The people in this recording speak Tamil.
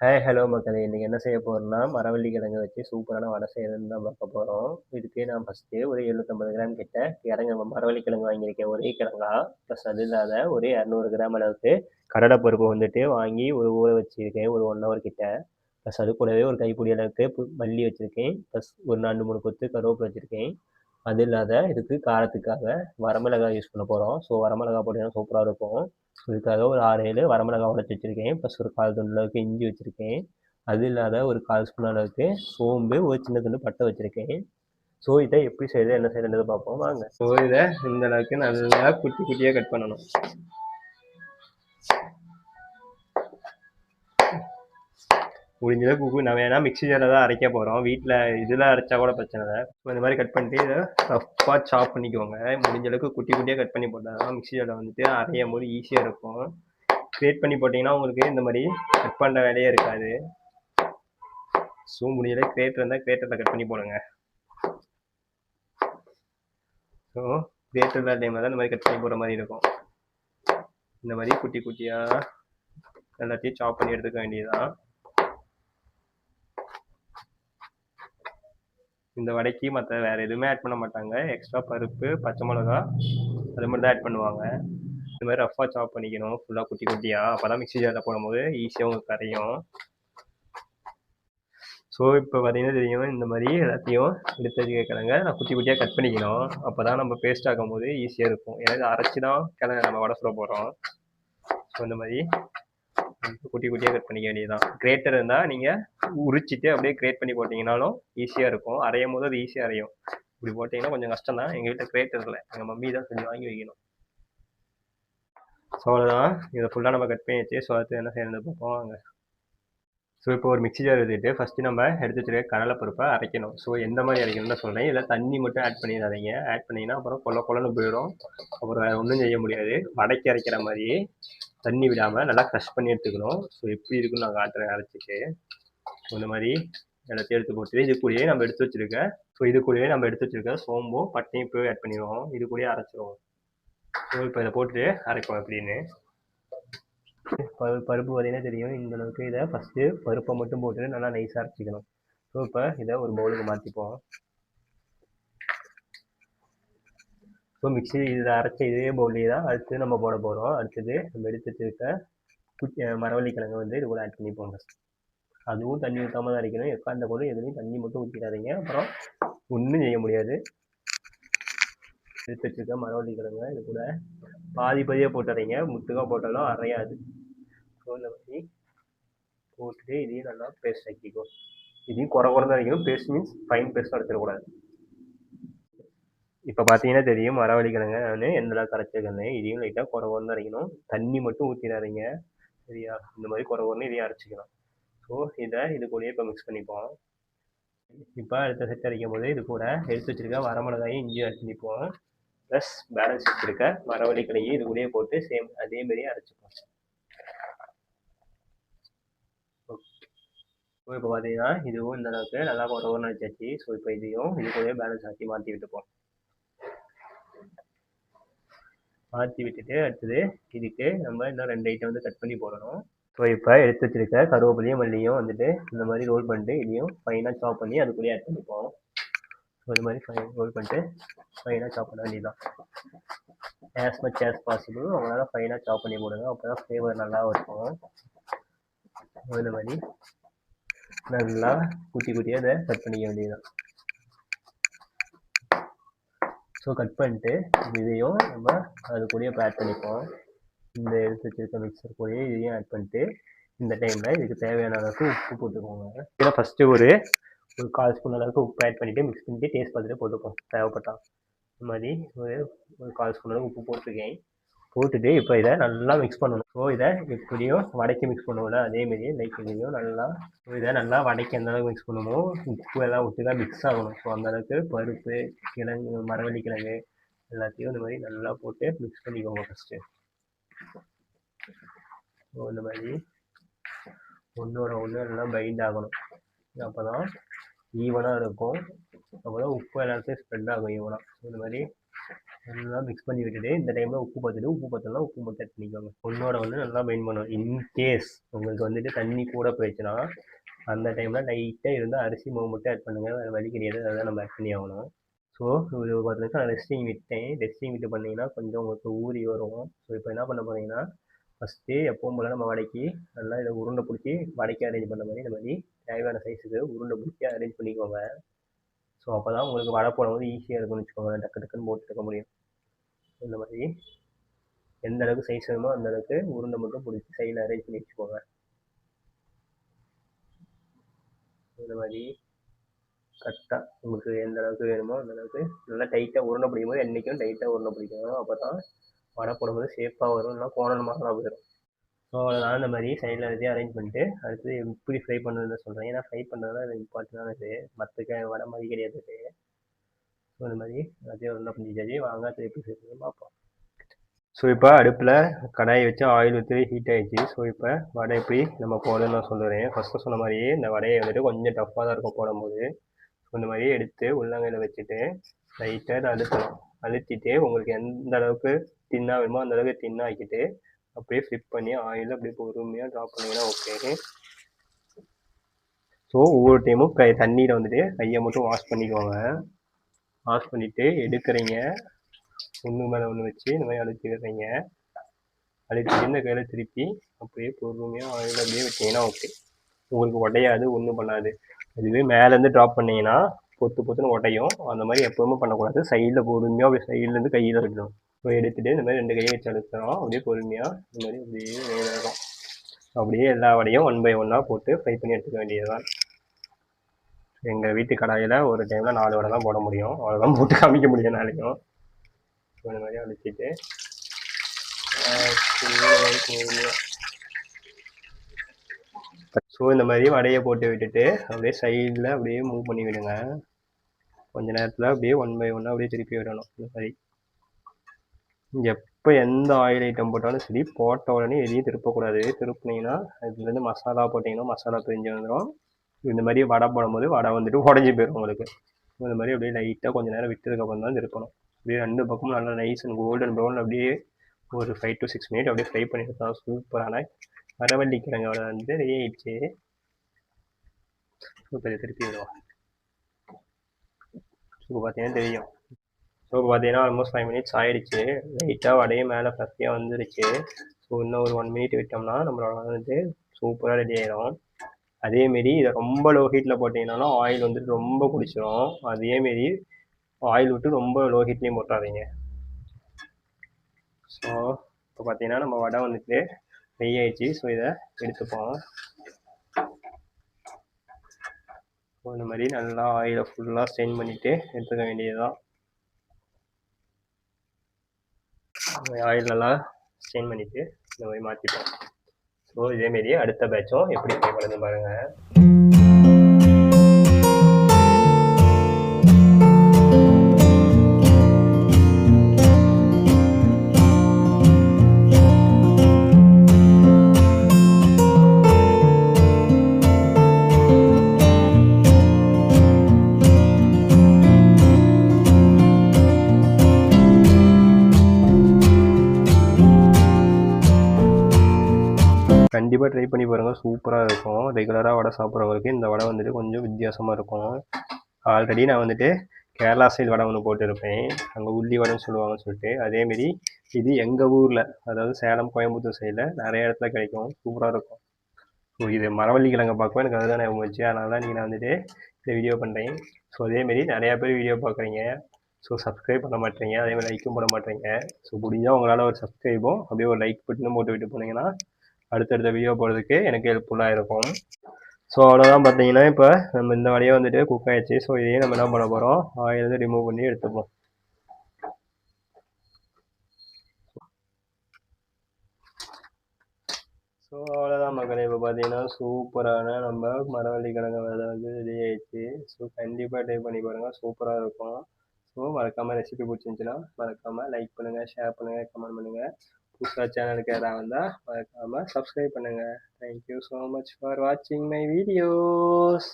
ஹாய் ஹலோ மக்களே. இன்றைக்கி என்ன செய்ய போகிறோம்னா மரவள்ளி கிழங்கு வச்சு சூப்பரான வடை செய்யறதுன்னு தான் பார்க்க போகிறோம் இதுக்கு நான் ஃபஸ்ட்டு ஒரு எழுநூற்றம்பது கிராம் கிட்ட இறங்க மரவள்ளி கிழங்கு வாங்கியிருக்கேன். ஒரே கிழங்கா ப்ளஸ் அது இல்லாத ஒரு இரநூறு கிராம் அளவுக்கு கடலை பருப்பு வந்துட்டு வாங்கி ஒரு ஊற வச்சுருக்கேன். ஒரு ஒன் ஹவர் கிட்ட. ப்ளஸ் அது கூடவே ஒரு கைப்பிடி அளவுக்கு மல்லி வச்சுருக்கேன். ப்ளஸ் ஒரு ரெண்டு மூணு கொத்து கருவேப்பிலை வச்சுருக்கேன். அது இல்லாத இதுக்கு காரத்துக்காக வரமிளகாய் யூஸ் பண்ண போகிறோம் ஸோ வரமிளகாய் போட்டிங்கன்னா சூப்பராக இருக்கும். இதுக்காக ஒரு ஆறு ஏழு வரமிளகா உடச்சி வச்சுருக்கேன். ப்ளஸ் ஒரு கால் துண்டு அளவுக்கு இஞ்சி வச்சுருக்கேன். அது இல்லாத ஒரு கால் ஸ்பூன் அளவுக்கு சோம்பு ஒரு சின்ன துண்டு பட்டை வச்சுருக்கேன். ஸோ இதை எப்படி செய்யுது என்ன செய்யுதுன்றது பார்ப்போம். வாங்க. ஸோ இதை இந்த அளவுக்கு நல்லா குட்டி குட்டியாக கட் பண்ணணும். முடிஞ்சளவுக்கு நம்ம ஏன்னா மிக்ஸி ஜாரில் தான் அரைக்க போகிறோம் வீட்டில் இதில் அரைச்சா கூட பிரச்சனை இல்லை. ஸோ இந்த மாதிரி கட் பண்ணிட்டு இதை ரஃப்பாக சாப் பண்ணிக்கோங்க. முடிஞ்ச அளவுக்கு குட்டி குட்டியாக கட் பண்ணி போட்டால் தான் மிக்ஸி ஜாரில் வந்துட்டு அரையும் போது ஈஸியாக இருக்கும். கிரியேட் பண்ணி போட்டிங்கன்னா உங்களுக்கு இந்த மாதிரி கட் பண்ணுற வேலையே இருக்காது. ஸோ முடிஞ்சளவுக்கு கிரேட்டர் இருந்தால் கிரேட்டரில் கட் பண்ணி போடுங்க. ஸோ கிரேட்டர் இல்லாத டைமில் தான் இந்த மாதிரி கட் பண்ணி போடுற மாதிரி இருக்கும். இந்த மாதிரி குட்டி குட்டியாக எல்லாத்தையும் சாப் பண்ணி எடுத்துக்க வேண்டியதுதான். இந்த வடைக்கு மற்ற வேறு எதுவுமே ஆட் பண்ண மாட்டாங்க. எக்ஸ்ட்ரா பருப்பு பச்சை மிளகா அது மாதிரி தான் ஆட் பண்ணுவாங்க. இந்த மாதிரி ரஃபாக சாப் பண்ணிக்கணும். ஃபுல்லாக குட்டி குட்டியாக அப்போ தான் மிக்ஸி ஜாரில் போடும்போது ஈஸியாக உங்களுக்கு கரையும். ஸோ இப்போ பார்த்தீங்கன்னா தெரியும். இந்த மாதிரி எல்லாத்தையும் எடுத்து வச்சு கிழங்க நான் குட்டி குட்டியாக கட் பண்ணிக்கணும். அப்போ தான் நம்ம பேஸ்ட் ஆகும் போது ஈஸியாக இருக்கும். ஏன்னா இதை அரைச்சி தான் கிழங்கு நம்ம வடை சுட போகிறோம் ஸோ இந்த மாதிரி குட்டி குட்டியாக கட் பண்ணிக்க வேண்டியதுதான். கிரேட்டர் இருந்தால் நீங்கள் உரிச்சிட்டு அப்படியே கிரேட் பண்ணி போட்டிங்கனாலும் ஈஸியாக இருக்கும். அரையும் போது அது ஈஸியாக அரையும். இப்படி போட்டிங்கன்னா கொஞ்சம் கஷ்டம் தான் எங்கள் வீட்டில் கிரேட்டர் இல்லை. எங்கள் மம்மி தான் செஞ்சு வாங்கி வைக்கணும். ஸோ அவ்வளோதான் இதை ஃபுல்லாக நம்ம கட் பண்ணி வச்சு ஸோ அடுத்து என்ன செய்யறது பார்ப்போம். அங்கே ஸோ இப்போ ஒரு மிக்சி ஜார் எடுத்துகிட்டு ஃபஸ்ட்டு நம்ம எடுத்து வச்சுருக்க கடலைப்பருப்பை அரைக்கணும். ஸோ எந்த மாதிரி அரைக்கணும்னு சொல்கிறேன் இதில் தண்ணி மட்டும் ஆட் பண்ணிடாதீங்க. ஆட் பண்ணிங்கன்னா அப்புறம் கொல்ல கொலன்னு போயிடும். அப்புறம் வேறு ஒன்றும் செய்ய முடியாது. வடைக்கு அரைக்கிற மாதிரி தண்ணி விடாமல் நல்லா க்ரஷ் பண்ணி எடுத்துக்கணும். ஸோ எப்படி இருக்குன்னு நான் காட்டுறேன் அரைச்சிட்டு. இந்த மாதிரி எல்லாத்தையும் எடுத்து போட்டு இது கூடயே நம்ம எடுத்து வச்சுருக்கேன் ஸோ இது கூடயே நம்ம எடுத்து வச்சுருக்க சோம்பும் பட்டையும் போய் ஆட் பண்ணிடுவோம். இது கூடயே அரைச்சிருவோம். ஸோ இப்போ இதை போட்டுட்டு அரைப்போம் எப்படின்னு. பரு பருப்பு பார்த்தீங்கன்னா தெரியும். இந்த அளவுக்கு இதை ஃபஸ்ட்டு பருப்பை மட்டும் போட்டு நல்லா நைஸாக அரைச்சிக்கணும். ஸோ இப்போ இதை ஒரு பவுலுக்கு மாற்றிப்போம் ஸோ மிக்சி இதில் அரைச்ச இதே பவுலே தான் அடுத்து நம்ம போட போகிறோம் அடுத்தது நம்ம எடுத்துட்டு இருக்க குட்டி மரவள்ளி கிழங்கு வந்து இது கூட ஆட் பண்ணிப்போங்க. அதுவும் தண்ணி ஊற்றாம தான் அரைக்கணும். எக்காந்த கூட எதுலேயும் தண்ணி மட்டும் ஊற்றிடாதீங்க அப்புறம் ஒன்றும் செய்ய முடியாது. எடுத்து வச்சிருக்கேன் மரவள்ளி கிழங்கு இது கூட பாதி பாதியாக போட்டுறீங்க. முத்துக்காக போட்டாலும் அரையாது. ஸோ இந்த மாதிரி போட்டுட்டு இதையும் நல்லா பேஸ்ட் ஆக்கிக்கும் இதையும் குறை குறைந்த அரைக்கணும் பேஸ்ட் மீன்ஸ் ஃபைன் பேஸ்ட் அரைச்சிடக்கூடாது இப்போ பார்த்தீங்கன்னா தெரியும் மரவள்ளி கிழங்கு நான் எந்த அளவுக்கு இதையும் லைட்டாக குறை குறைந்து அரைக்கணும். தண்ணி மட்டும் ஊற்றிடாதீங்க சரியா? இந்த மாதிரி குறை குறைந்து இதையும் அரைச்சிக்கலாம் ஸோ இதை இது கூடயே இப்போ மிக்ஸ் பண்ணிப்போம். இப்போ அடுத்த செட் அரைக்கும் போது இது கூட எடுத்து வச்சிருக்க வரமிளகாயும் இஞ்சி ஆட் நிற்போம் ப்ளஸ் பேலன்ஸ் வச்சுருக்க. மரவள்ளி இது கூடயே போட்டு சேம் அதே மாதிரியே அரைச்சிப்போம் ஸோ இப்போ பார்த்தீங்கன்னா இதுவும் இந்த அளவுக்கு நல்லா ஒரு ஒரு அடிச்சாச்சு ஸோ இப்போ இதையும் இது கூடயே பேலன்ஸ் ஆக்கி மாற்றி விட்டுப்போம். மாற்றி விட்டுட்டு அடுத்தது இதுக்கு நம்ம இன்னும் ரெண்டு ஐட்டம் வந்து கட் பண்ணி போடணும். ஸோ இப்போ எடுத்து வச்சிருக்க கருவேப்பிலையும் மல்லியும் வந்துட்டு இந்த மாதிரி ரோல் பண்ணிட்டு இதையும் ஃபைனாக சாப் பண்ணி அது கூட ஆட் பண்ணிப்போம். ஸோ மாதிரி ஃபைன் ரோல் பண்ணிட்டு ஃபைனாக சாப் பண்ண வேண்டியதுதான். ஆஸ் மச் ஆஸ் பாசிபிள் அவங்களால ஃபைனாக சாப் பண்ணி போடுங்க. அப்போ தான் ஃப்ளேவர் நல்லா இருக்கும். இந்த மாதிரி நல்லா குட்டி குட்டியாக இதை கட் பண்ணிக்க வேண்டியதுதான். ஸோ கட் பண்ணிட்டு இதையும் நம்ம அது கூடயே இப்போ ஆட் பண்ணிப்போம். இந்த எடுத்து வச்சிருக்க மிக்சர் கூடயே இதையும் ஆட் பண்ணிட்டு இந்த டைமில் இதுக்கு தேவையான அளவுக்கு உப்பு போட்டுக்கோங்க. இதில் ஃபஸ்ட்டு ஒரு ஒரு கால் ஸ்பூன் அளவுக்கு உப்பு ஆட் பண்ணிவிட்டு மிக்ஸ் பண்ணிவிட்டு டேஸ்ட் பார்த்துட்டு போட்டுப்போம். தேவைப்பட்டால் இந்த மாதிரி ஒரு ஒரு கால் ஸ்பூன் அளவுக்கு உப்பு போட்டிருக்கேன். போட்டுட்டு இப்போ இதை நல்லா மிக்ஸ் பண்ணணும். ஸோ இதை எப்படியோ வடைக்கு மிக்ஸ் பண்ணுவோம்ல அதேமாரி லைக் இதையும் நல்லா இதை நல்லா வடைக்கு எந்த அளவுக்கு மிக்ஸ் பண்ணணுமோ உப்பு எல்லாம் விட்டு தான் மிக்ஸ் ஆகணும். ஸோ அந்த அளவுக்கு பருப்பு கிழங்கு மரவள்ளி கிழங்கு எல்லாத்தையும் இந்த மாதிரி நல்லா போட்டு மிக்ஸ் பண்ணிக்கோங்க ஃபஸ்ட்டு ஸோ இந்த மாதிரி ஒன்றோட ஒன்று எல்லாம் பைண்ட் ஆகணும். அப்போ தான் ஈவனாக இருக்கும் அப்போ தான் உப்பு எல்லாத்தையும் ஸ்ப்ரெட் ஆகும் ஈவனாக இந்த மாதிரி நல்லா மிக்ஸ் பண்ணி விட்டுட்டு இந்த டைமில் உப்பு பார்த்துட்டு உப்பு பார்த்தோம்னா உப்பு மட்டும் ஆட் பண்ணிக்கோங்க. ஒன்றோட வந்து நல்லா மெயின் பண்ணணும் இன்கேஸ் உங்களுக்கு வந்துட்டு தண்ணி கூட போயிடுச்சுன்னா அந்த டைமில் லைட்டாக இருந்தால் அரிசி மாவு மட்டும் ஆட் பண்ணுங்கள் வேறு வழி கிடையாது. அதை நம்ம ஆட் பண்ணி ஆகணும். ஸோ இது பத்து நிமிஷம் நான் ரெஸ்டிங் விட்டேன். ரெஸ்டிங் விட்டு பண்ணிங்கன்னா கொஞ்சம் உங்களுக்கு ஊறி வரும். ஸோ இப்போ என்ன பண்ண போகிறீங்கன்னா ஃபஸ்ட்டு எப்பவும் போல் நம்ம வடைக்கு நல்லா இதை உருண்டை பிடிச்சி வடைக்கு அரேஞ்ச் பண்ண மாதிரி இந்த மாதிரி தேவையான சைஸுக்கு உருண்டை பிடிச்சி அரேஞ்ச் பண்ணிக்கோங்க. ஸோ அப்போ தான் உங்களுக்கு வடை போடும்போது ஈஸியாக இருக்கும்னு வச்சுக்கோங்க. டக்கு டக்குன்னு போட்டு எடுக்க முடியும். இந்த மாதிரி எந்த அளவுக்கு சைஸ் வேணுமோ அந்த அளவுக்கு உருண்டை மட்டும் பிடிச்சி சைடில் அரேஞ்ச் பண்ணி வச்சுக்கோங்க. இந்த மாதிரி கரெக்டாக உங்களுக்கு எந்த அளவுக்கு வேணுமோ அந்த அளவுக்கு நல்லா டைட்டாக உருண்டை பிடிக்கும் போது என்றைக்கும் டைட்டாக உருண்டை பிடிக்கணும் அப்போ தான் வடை போடும்போது சேஃபாக வரும் இல்லைனா கோணல் மாதிரி போயிடும். ஸோ அதனால் இந்த மாதிரி சைடில் எல்லாத்தையும் அரேஞ்ச் பண்ணிட்டு அடுத்து எப்படி ஃப்ரை பண்ணுறதுன்னு சொல்கிறேன் ஏன்னா ஃப்ரை பண்ணுறது தான் இம்பார்ட்டண்டானது மற்ற வடை மாதிரி கிடையாது ஸோ இந்த மாதிரி எல்லாத்தையும் உருண்டை பிடிச்சாச்சு வாங்க அது எப்படி செய்யணும் பார்ப்போம். ஸோ இப்போ அடுப்பில் கடாயை வச்சு ஆயில் ஊற்றி ஹீட் ஆகிடுச்சு ஸோ இப்போ வடை எப்படி நம்ம போடணும்னு நான் சொல்லுறேன் ஃபஸ்ட்டு சொன்ன மாதிரியே இந்த வடையை வந்துட்டு கொஞ்சம் டஃப்பாக தான் இருக்கும் போடும்போது. ஸோ இந்த மாதிரி எடுத்து உள்ளங்கையில் வச்சுட்டு லைட்டாக அழுத்தணும். அழுத்திட்டு உங்களுக்கு எந்த அளவுக்கு தின்னாக வேணுமோ அந்த அளவுக்கு தின்னாக ஆக்கிட்டு அப்படியே ஃப்ளிப் பண்ணி ஆயில் அப்படியே பொறுமையாக ட்ராப் பண்ணிங்கன்னா ஓகே ஸோ ஒவ்வொரு டைமும் கை தண்ணியில் வந்துட்டு கையை மட்டும் வாஷ் பண்ணிக்கோங்க. வாஷ் பண்ணிவிட்டு எடுக்கிறீங்க. ஒன்று மேலே ஒன்று வச்சு இந்த மாதிரி அழுத்திடுறீங்க அழுத்திட்டு இந்த கையில் திருப்பி அப்படியே பொறுமையாக ஆயில் அப்படியே வச்சிங்கன்னா ஓகே உங்களுக்கு உடையாது ஒன்றும் பண்ணாது. இதுவே மேலேருந்து ட்ராப் பண்ணிங்கன்னா பொத்து பொத்துன்னு உடையும். அந்த மாதிரி எப்போவுமே பண்ணக்கூடாது. சைடில் பொறுமையாக அப்படியே சைட்லேருந்து கையில் வைக்கணும் இப்போ எடுத்துகிட்டு இந்த மாதிரி ரெண்டு கையை வச்சு அழுத்தணும். அப்படியே பொறுமையாக இந்த மாதிரி அப்படியே வேணும் அப்படியே எல்லா வடையும் ஒன் பை ஒன்னாக போட்டு ஃப்ரை பண்ணி எடுத்துக்க வேண்டியது தான் எங்கள் வீட்டு கடாயில் ஒரு டைமில் நாலு வடை தான் போட முடியும். அவ்வளோதான் போட்டு காமிக்க முடியும் நாளைக்கும். இந்த மாதிரி அடிச்சுட்டு ஸோ இந்த மாதிரி வடையை போட்டு விட்டுட்டு அப்படியே சைடில் அப்படியே மூவ் பண்ணி விடுங்க. கொஞ்ச நேரத்தில் அப்படியே ஒன் பை ஒன்னாக அப்படியே திருப்பி விடணும் இந்த மாதிரி. எப்போ எந்த ஆயில் ஐட்டம் போட்டாலும் சரி போட்ட உடனே எதையும் திருப்பக்கூடாது. திருப்பினீங்கன்னா அதுலேருந்து மசாலா போட்டிங்கன்னா மசாலா பிரிஞ்சு வந்துடும் இந்த மாதிரி வடை போடும்போது வடை வந்துட்டு உடஞ்சி போயிடும் உங்களுக்கு. இந்த மாதிரி அப்படியே லைட்டாக கொஞ்சம் நேரம் விட்டதுக்கப்புறம் தான் திருப்பணும். அப்படியே ரெண்டு பக்கமும் நல்லா நைஸ் அண்ட் கோல்டன் ப்ரௌன் அப்படியே ஒரு ஃபைவ் டு சிக்ஸ் மினிட் அப்படியே ஃப்ரை பண்ணி எடுத்தோம் சூப்பரான வரவள்ளி கிழங்கு வந்து ரெடி ஆயிடுச்சு. சூப்பர் திருப்பி விடுவோம் ஸோ பார்த்தீங்கன்னா தெரியும். ஸோ பார்த்தீங்கன்னா ஆல்மோஸ்ட் ஃபைவ் மினிட்ஸ் ஆயிடுச்சு. லைட்டாக வடையே மேலே ஃப்ளஃபியாக வந்துருச்சு. ஸோ இன்னும் ஒரு ஒன் மினிட் விட்டோம்னா நம்மளோட வந்து சூப்பராக ரெடி ஆயிடும் அதேமாரி இதை ரொம்ப லோ ஹீட்டில் போட்டிங்கனாலும் ஆயில் வந்துட்டு ரொம்ப குடிச்சிடும் அதேமாரி ஆயில் விட்டு ரொம்ப லோ ஹீட்லேயும் போட்டாதீங்க ஸோ இப்போ பார்த்தீங்கன்னா நம்ம வடை வந்துட்டு ஃப்ரை ஆயிடுச்சு ஸோ இதை எடுத்துப்போம். இந்த மாதிரி நல்லா ஆயிலை ஃபுல்லாக ஸ்டெயின் பண்ணிவிட்டு எடுத்துக்க வேண்டியது ஆயில் நல்லா ஸ்டெயின் பண்ணிவிட்டு இந்த மாதிரி மாற்றிப்போம் ஸோ இதேமாரி அடுத்த பேட்சும் எப்படி ஃப்ரை பாருங்கள் கண்டிப்பாக ட்ரை பண்ணி பாருங்கள் சூப்பராக இருக்கும். ரெகுலராக வடை சாப்பிட்றவங்களுக்கு இந்த வடை வந்துட்டு கொஞ்சம் வித்தியாசமாக இருக்கும். ஆல்ரெடி நான் வந்துட்டு கேரளா சைடு வடை ஒன்று போட்டிருப்பேன். அங்கே உள்ளி வடைன்னு சொல்லுவாங்கன்னு சொல்லிட்டு. அதேமாரி இது எங்கள் ஊரில் அதாவது சேலம் கோயம்புத்தூர் சைடில் நிறைய இடத்துல கிடைக்கும். சூப்பராக இருக்கும். ஸோ இது மரவள்ளி கிழங்க பார்க்கவும் எனக்கு அதுதான் ஞாபகம் வச்சு அதனால தான் நீங்கள் நான் வந்துட்டு இந்த வீடியோ பண்ணுறேன் ஸோ அதேமாரி நிறையா பேர் வீடியோ பார்க்குறீங்க. ஸோ சப்ஸ்கிரைப் பண்ண மாட்டேங்க. அதேமாதிரி லைக்கும் பண்ண மாட்டேங்க. ஸோ முடிஞ்சால் உங்களால் ஒரு சப்ஸ்கிரைபும் அப்படியே ஒரு லைக் பட்டனும் போட்டு விட்டு போனீங்கன்னா அடுத்தடுத்த வீடியோ போடுறதுக்கு எனக்கு ஹெல்ப்ஃபுல்லாக இருக்கும். ஸோ அவ்வளோதான் பார்த்தீங்கன்னா இப்போ நம்ம இந்த வழியே வந்துட்டு குக் ஆயிடுச்சு. ஸோ இதையும் நம்ம என்ன பண்ண போகிறோம் ஆயில் ரிமூவ் பண்ணி எடுத்துப்போம். ஸோ அவ்வளோதான் மக்கள். இப்போ பார்த்தீங்கன்னா சூப்பரான நம்ம மரவள்ளி கிழங்கு வந்து ரெடி ஆயிடுச்சு. ஸோ கண்டிப்பாக ட்ரை பண்ணி பாருங்கள் சூப்பராக இருக்கும். ஸோ மறக்காமல் ரெசிபி பிடிச்சிருந்துச்சுன்னா மறக்காமல் லைக் பண்ணுங்கள் ஷேர் பண்ணுங்கள் கமெண்ட் பண்ணுங்கள் புதுசாக சேனலுக்கு யாராவது வந்தால் மறக்காமல் சப்ஸ்கிரைப் பண்ணுங்கள் thank you so much for வாட்சிங் மை வீடியோஸ்